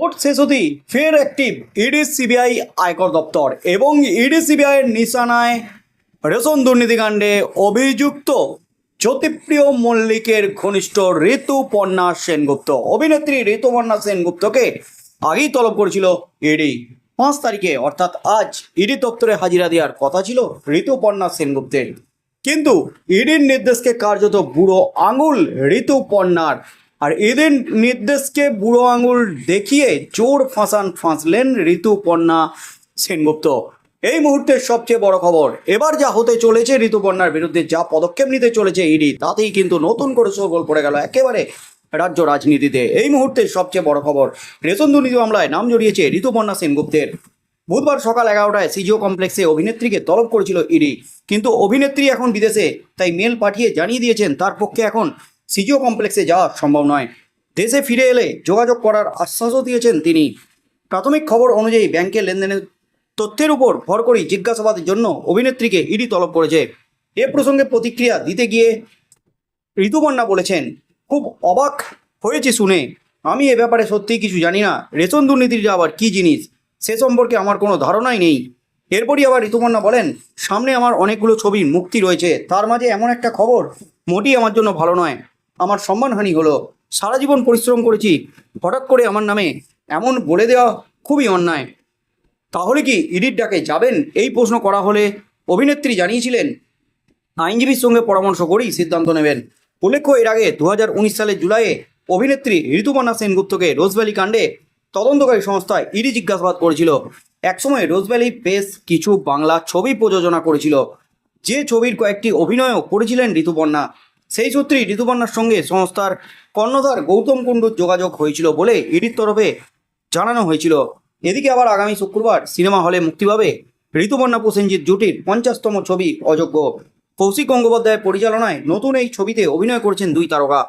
Vote শেষ হতেই ফের অ্যাক্টিভ ইডি সিবিআই আয়কর দপ্তর এবং ইডি সিবিআইয়ের নিশানায় রেশন দুর্নীতিকাণ্ডে অভিযুক্ত জ্যোতিপ্রিয় মল্লিকের ঘনিষ্ঠ ঋতুপর্ণা সেনগুপ্ত। অভিনেত্রী ঋতুপর্ণা সেনগুপ্তকে আগেই তলব করেছিল ইডি। পাঁচ তারিখে, অর্থাৎ আজ ইডি দপ্তরে হাজিরা দেওয়ার কথা ছিল ঋতুপর্ণা সেনগুপ্তের। কিন্তু ইডির নির্দেশকে কার্যত বুড়ো আঙুল ঋতুপর্ণার আর এদের নির্দেশকে বুড়ো আঙুল দেখিয়ে জোর ফাঁসান ফাঁসলেন ঋতুপর্ণা সেনগুপ্ত। এই মুহূর্তের সবচেয়ে বড় খবর, এবার যা হতে চলেছে ঋতুপর্ণার বিরুদ্ধে, যা পদক্ষেপ নিতে চলেছে ইডি, তাতেই কিন্তু নতুন করে সরগোল পড়ে গেল একেবারে রাজ্য রাজনীতিতে। এই মুহূর্তের সবচেয়ে বড় খবর, রেশন দুর্নীতি মামলায় নাম জড়িয়েছে ঋতুপর্ণা সেনগুপ্তের। বুধবার সকাল এগারোটায় সিজিও কমপ্লেক্সে অভিনেত্রীকে তলব করেছিল ইডি। কিন্তু অভিনেত্রী এখন বিদেশে, তাই মেল পাঠিয়ে জানিয়ে দিয়েছেন তার পক্ষে এখন সিজিও কমপ্লেক্সে যাওয়া সম্ভব নয়। দেশে ফিরে এলে যোগাযোগ করার আশ্বাসও দিয়েছেন তিনি। প্রাথমিক খবর অনুযায়ী ব্যাংকের লেনদেনের তথ্যের উপর ভর করেই জিজ্ঞাসাবাদের জন্য অভিনেত্রীকে ইডি তলব করেছে। এ প্রসঙ্গে প্রতিক্রিয়া দিতে গিয়ে ঋতুপর্ণা বলেছেন, খুব অবাক হয়েছে শুনে। আমি এ ব্যাপারে সত্যিই কিছু জানি না। রেশন দুর্নীতিটা আবার কী জিনিস, সে সম্পর্কে আমার কোনো ধারণাই নেই। এরপরই আবার ঋতুপর্ণা বলেন, সামনে আমার অনেকগুলো ছবির মুক্তি রয়েছে। তার মাঝে এমন একটা খবর মোটেই আমার জন্য ভালো নয়। আমার সম্মানহানি হলো। সারা জীবন পরিশ্রম করেছি, হঠাৎ করে আমার নামে এমন বলে দেওয়া খুবই অন্যায়। তাহলে কি ইডির ডাকে যাবেন? এই প্রশ্ন করা হলে অভিনেত্রী জানিয়েছিলেন, আইনজীবীর সঙ্গে পরামর্শ করেই সিদ্ধান্ত নেবেন। উল্লেখ্য, এর আগে দু হাজার উনিশ সালের জুলাইয়ে অভিনেত্রী ঋতুপর্ণা সেনগুপ্তকে রোজভ্যালি কাণ্ডে তদন্তকারী সংস্থায় ইডি জিজ্ঞাসাবাদ করেছিল। একসময় রোজভ্যালি বেশ কিছু বাংলা ছবি প্রযোজনা করেছিল। যে ছবির কয়েকটি অভিনয়ও করেছিলেন ঋতুপর্ণা। সেই সূত্রেই ঋতুপর্ণার সঙ্গে সংস্থার কর্ণধার গৌতম কুণ্ডুর যোগাযোগ হয়েছিল বলে ইডির তরফে জানানো হয়েছিল। এদিকে আবার আগামী শুক্রবার সিনেমা হলে মুক্তি পাবে ঋতুপর্ণা প্রসেনজিৎ জুটির পঞ্চাশতম ছবি অযোগ্য। কৌশিক গঙ্গোপাধ্যায়ের পরিচালনায় নতুন এই ছবিতে অভিনয় করেছেন দুই তারকা।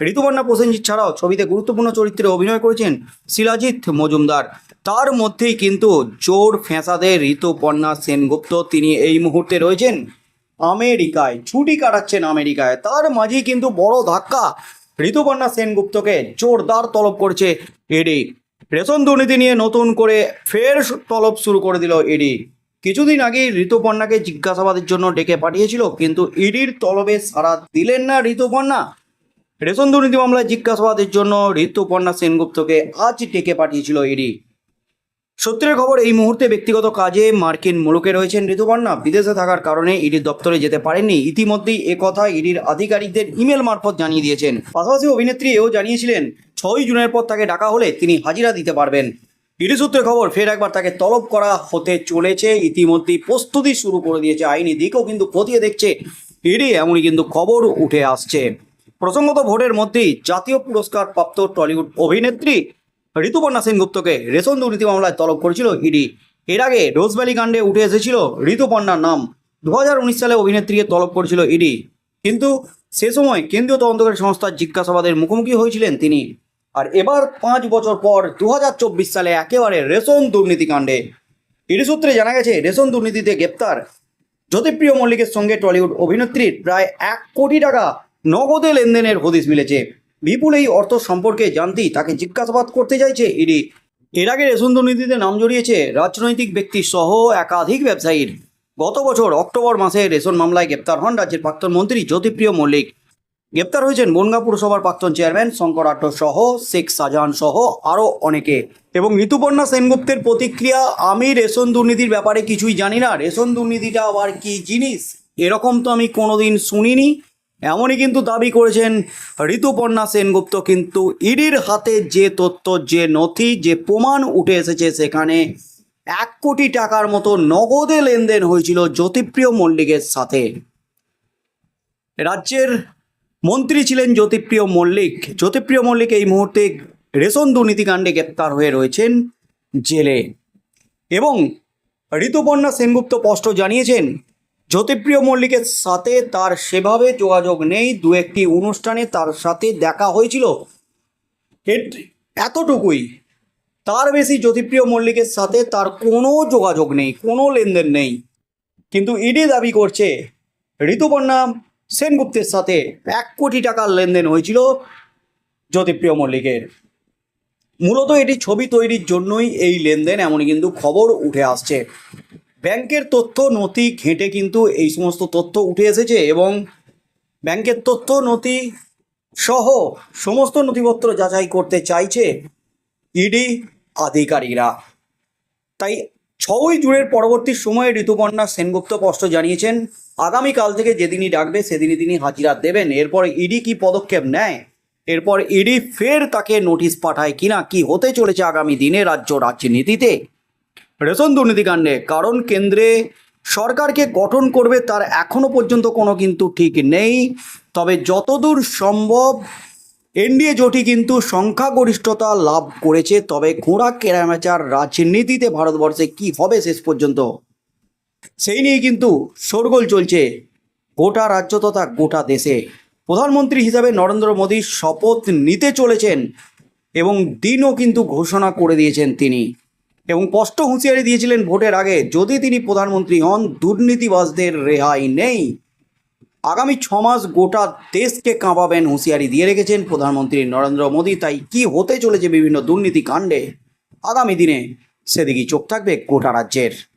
ঋতুপর্ণা প্রসেনজিৎ ছাড়াও ছবিতে গুরুত্বপূর্ণ চরিত্রে অভিনয় করেছেন শিলাজিৎ মজুমদার। তার মধ্যেই কিন্তু জোর ফ্যাঁসাদে ঋতুপর্ণা সেনগুপ্ত। তিনি এই মুহূর্তে রয়েছেন আমেরিকায়, ছুটি কাটাচ্ছেন আমেরিকায়। তার মাঝেই কিন্তু বড় ধাক্কা। ঋতুপর্ণা সেনগুপ্তকে জোরদার তলব করছে ইডি রেশন দুর্নীতি নিয়ে নতুন করে ফের তলব শুরু করে দিল ইডি কিছুদিন আগেই ঋতুপর্ণাকে জিজ্ঞাসাবাদের জন্য ডেকে পাঠিয়েছিল, কিন্তু ইডির তলবে সাড়া দিলেন না ঋতুপর্ণা। রেশন দুর্নীতি মামলায় জিজ্ঞাসাবাদের জন্য ঋতুপর্ণা সেনগুপ্তকে আজ ডেকে পাঠিয়েছিল ইডি সূত্রের খবর, এই মুহূর্তে ব্যক্তিগত কাজে মার্কিন মুলুকে রয়েছেন ঋতুপর্ণা। বিদেশে থাকার কারণে ইডির দপ্তরে যেতে পারেননি। ইতিমধ্যেই একথা ইডির আধিকারিকদের ইমেল মারফত জানিয়ে দিয়েছেন। পাশাপাশি অভিনেত্রী এও জানিয়েছিলেন, ছয়ই জুনের পর তাকে ডাকা হলে তিনি হাজিরা দিতে পারবেন। ইডি সূত্রে খবর, ফের একবার তাকে তলব করা হতে চলেছে। ইতিমধ্যেই প্রস্তুতি শুরু করে দিয়েছে আইনি দিকও কিন্তু খতিয়ে দেখছে। ইডি এমনই কিন্তু খবর উঠে আসছে। প্রসঙ্গত ভোটের মধ্যেই জাতীয় পুরস্কার প্রাপ্ত টলিউড অভিনেত্রী ঋতুপর্ণা সেনগুপ্তকে রেশন দুর্নীতি মামলায় তলব করেছিল ইডি এর আগে রোজভ্যালি কাণ্ডে উঠে এসেছিল ঋতুপর্ণার নাম। দু হাজার উনিশ সালে অভিনেত্রীকে তলব করেছিল ইডি কিন্তু সে সময় কেন্দ্রীয় তদন্তকারী সংস্থার জিজ্ঞাসাবাদের মুখোমুখি হয়েছিলেন তিনি। আর এবার পাঁচ বছর পর দু হাজার চব্বিশ সালে একেবারে রেশন দুর্নীতি কাণ্ডে। ইডি সূত্রে জানা গেছে, রেশন দুর্নীতিতে গ্রেপ্তার জ্যোতিপ্রিয় মল্লিকের সঙ্গে টলিউড অভিনেত্রীর প্রায় এক কোটি টাকা নগদে লেনদেনের হদিশ মিলেছে। বিপুল এই অর্থ সম্পর্কে জানতেই তাকে জিজ্ঞাসাবাদ করতে চাইছে ইডি। এর আগে রেশন দুর্নীতিতে নাম জড়িয়েছে রাজনৈতিক ব্যক্তি সহ একাধিক ব্যবসায়ীর। গত বছর অক্টোবর মাসে রেশন মামলায় গ্রেপ্তার হন রাজ্যের প্রাক্তন মন্ত্রী জ্যোতিপ্রিয় মল্লিক। গ্রেপ্তার হয়েছেন বনগা পুরসভার প্রাক্তন চেয়ারম্যান শঙ্কর আট্ট সহ শেখ শাহজাহান সহ আরও অনেকে। এবং ঋতুপর্ণা সেনগুপ্তের প্রতিক্রিয়া, আমি রেশন দুর্নীতির ব্যাপারে কিছুই জানি না, রেশন দুর্নীতিটা আবার কি জিনিস? এরকম তো আমি কোনোদিন শুনিনি। এমনই কিন্তু দাবি করেছেন ঋতুপর্ণা সেনগুপ্ত, কিন্তু ইডির হাতে যে তথ্য, যে নথি, যে প্রমাণ উঠে এসেছে সেখানে এক কোটি টাকার মতো নগদে লেনদেন হয়েছিল জ্যোতিপ্রিয় মল্লিকের সাথে। রাজ্যের মন্ত্রী ছিলেন জ্যোতিপ্রিয় মল্লিক। জ্যোতিপ্রিয় মল্লিক এই মুহূর্তে রেশন দুর্নীতিকাণ্ডে গ্রেপ্তার হয়ে রয়েছেন জেলে। এবং ঋতুপর্ণা সেনগুপ্ত স্পষ্ট জানিয়েছেন জ্যোতিপ্রিয় মল্লিকের সাথে তার সেভাবে যোগাযোগ নেই। দু একটি অনুষ্ঠানে তার সাথে দেখা হয়েছিল। এতটুকুই। তার বেশি জ্যোতিপ্রিয় মল্লিকের সাথে তার কোনো যোগাযোগ নেই, কোনো লেনদেন নেই। কিন্তু ইডি দাবি করছে, ঋতুপর্ণা সেনগুপ্তের সাথে এক কোটি টাকার লেনদেন হয়েছিল জ্যোতিপ্রিয় মল্লিকের। মূলত এটি ছবি তৈরির জন্যই এই লেনদেন, এমনই কিন্তু খবর উঠে আসছে। ব্যাংকের তথ্য নথি ঘেঁটে কিন্তু এই সমস্ত তথ্য উঠে এসেছে এবং ব্যাংকের তথ্য নথি সহ সমস্ত নথিপত্র যাচাই করতে চাইছে ইডি আধিকারিকরা। তাই ছয়ই জুনের পরবর্তী সময়ে ঋতুপর্ণা সেনগুপ্ত স্পষ্ট জানিয়েছেন, আগামীকাল থেকে যেদিনই ডাকবে সেদিনই তিনি হাজিরা দেবেন। এরপর ইডি কি পদক্ষেপ নেয়? এরপর ইডি ফের তাকে নোটিশ পাঠায় কিনা? কি হতে চলেছে আগামী দিনে রাজ্য রাজনীতিতে? রেশন দুর্নীতিকাণ্ডে কারণ কেন্দ্রে সরকারকে গঠন করবে তার এখনও পর্যন্ত কোনো কিন্তু ঠিক নেই। তবে যতদূর সম্ভব এনডিএ জোটই কিন্তু সংখ্যাগরিষ্ঠতা লাভ করেছে। তবে ঘোড়া কেরামেচার রাজনীতিতে ভারতবর্ষে কি হবে শেষ পর্যন্ত? সেই নিয়ে কিন্তু শোরগোল চলছে গোটা রাজ্য তথা গোটা দেশে। প্রধানমন্ত্রী হিসাবে নরেন্দ্র মোদী শপথ নিতে চলেছেন এবং দিনও কিন্তু ঘোষণা করে দিয়েছেন তিনি। এবং স্পষ্ট হুঁশিয়ারি দিয়েছিলেন ভোটের আগে, যদি তিনি প্রধানমন্ত্রী হন, দুর্নীতিবাজদের রেহাই নেই। আগামী ছমাস মাস গোটা দেশকে কাঁপাবেন হুঁশিয়ারি দিয়ে রেখেছেন প্রধানমন্ত্রী নরেন্দ্র মোদী। তাই কি হতে চলেছে বিভিন্ন দুর্নীতি কাণ্ডে? আগামী দিনে সেদিকেই চোখ থাকবে গোটা রাজ্যের।